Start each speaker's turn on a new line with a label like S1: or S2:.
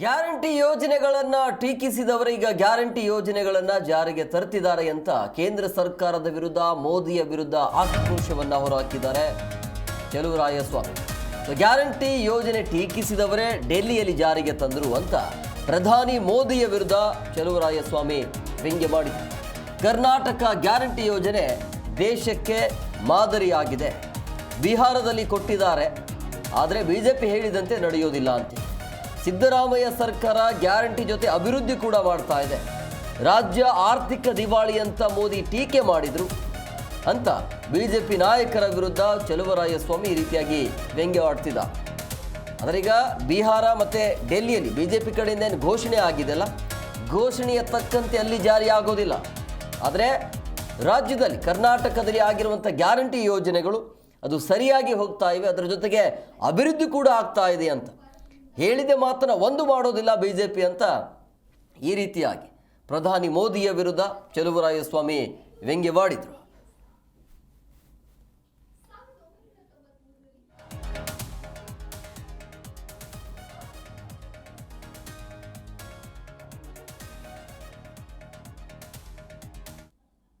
S1: Guarantee ಯೋಜನೆಗಳನ್ನ ಟೀಕಿಸಿದವರು ಈಗ guarantee ಯೋಜನೆಗಳನ್ನ ಜಾರಿಗೆ ತರ್ತಿದ್ದಾರೆ ಅಂತ ಕೇಂದ್ರ ಸರ್ಕಾರದ ವಿರುದ್ಧ, ಮೋದಿಯ ವಿರುದ್ಧ ಆಕ್ರೋಶವನ್ನ ಹೊರಹಾಕಿದ್ದಾರೆ ಚೆಲುವರಾಯಸ್ವಾಮಿ ರಾಯಸ್ವಾಮಿ. ಗ್ಯಾರಂಟಿ ಯೋಜನೆ ಟೀಕಿಸಿದವರೇ ಡೆಲ್ಲಿಯಲ್ಲಿ ಜಾರಿಗೆ ತಂದರು ಅಂತ ಪ್ರಧಾನಿ ಮೋದಿಯ ವಿರುದ್ಧ ಚೆಲುವರಾಯಸ್ವಾಮಿ ವ್ಯಂಗ್ಯ ಮಾಡಿದರು. ಕರ್ನಾಟಕ ಗ್ಯಾರಂಟಿ ಯೋಜನೆ ದೇಶಕ್ಕೆ ಮಾದರಿಯಾಗಿದೆ. ಬಿಹಾರದಲ್ಲಿ ಕೊಟ್ಟಿದ್ದಾರೆ. ಆದರೆ ಬಿಜೆಪಿ ಹೇಳಿದಂತೆ ನಡೆಯೋದಿಲ್ಲ ಅಂತ. ಸಿದ್ದರಾಮಯ್ಯ ಸರ್ಕಾರ ಗ್ಯಾರಂಟಿ ಜೊತೆ ಅಭಿವೃದ್ಧಿ ಕೂಡ ಮಾಡ್ತಾ ಇದೆ. ರಾಜ್ಯ ಆರ್ಥಿಕ ದಿವಾಳಿ ಅಂತ ಮೋದಿ ಟೀಕೆ ಮಾಡಿದ್ರು. ಅಂತ ಬಿಜೆಪಿ ನಾಯಕರ ವಿರುದ್ಧ ಚಲುವರಾಯಸ್ವಾಮಿ ಈ ರೀತಿಯಾಗಿ ವ್ಯಂಗ್ಯವಾಡ್ತಿದ್ದ ಆದರೆ ಈಗ ಬಿಹಾರ ಮತ್ತು ಡೆಲ್ಲಿಯಲ್ಲಿ ಬಿಜೆಪಿ ಕಡೆಯಿಂದ ಏನು ಘೋಷಣೆ ಆಗಿದೆಲ್ಲ? ಘೋಷಣೆಯ ತಕ್ಕಂತೆ ಅಲ್ಲಿ ಜಾರಿ ಆಗೋದಿಲ್ಲ. ಆದರೆ ರಾಜ್ಯದಲ್ಲಿ ಕರ್ನಾಟಕದಲ್ಲಿ ಆಗಿರುವಂಥ ಗ್ಯಾರಂಟಿ ಯೋಜನೆಗಳು ಅದು ಸರಿಯಾಗಿ ಹೋಗ್ತಾ ಇವೆ. ಅದರ ಜೊತೆಗೆ ಅಭಿವೃದ್ಧಿ ಕೂಡ ಆಗ್ತಾ ಇದೆ ಅಂತ. ಹೇಳಿದ ಮಾತ್ರ ಒಂದು ಮಾಡೋದಿಲ್ಲ ಬಿ ಜೆ ಪಿ ಅಂತ ಈ ರೀತಿಯಾಗಿ ಪ್ರಧಾನಿ ಮೋದಿಯ ವಿರುದ್ಧ ಚೆಲುವರಾಯಸ್ವಾಮಿ ವ್ಯಂಗ್ಯವಾಡಿದರು.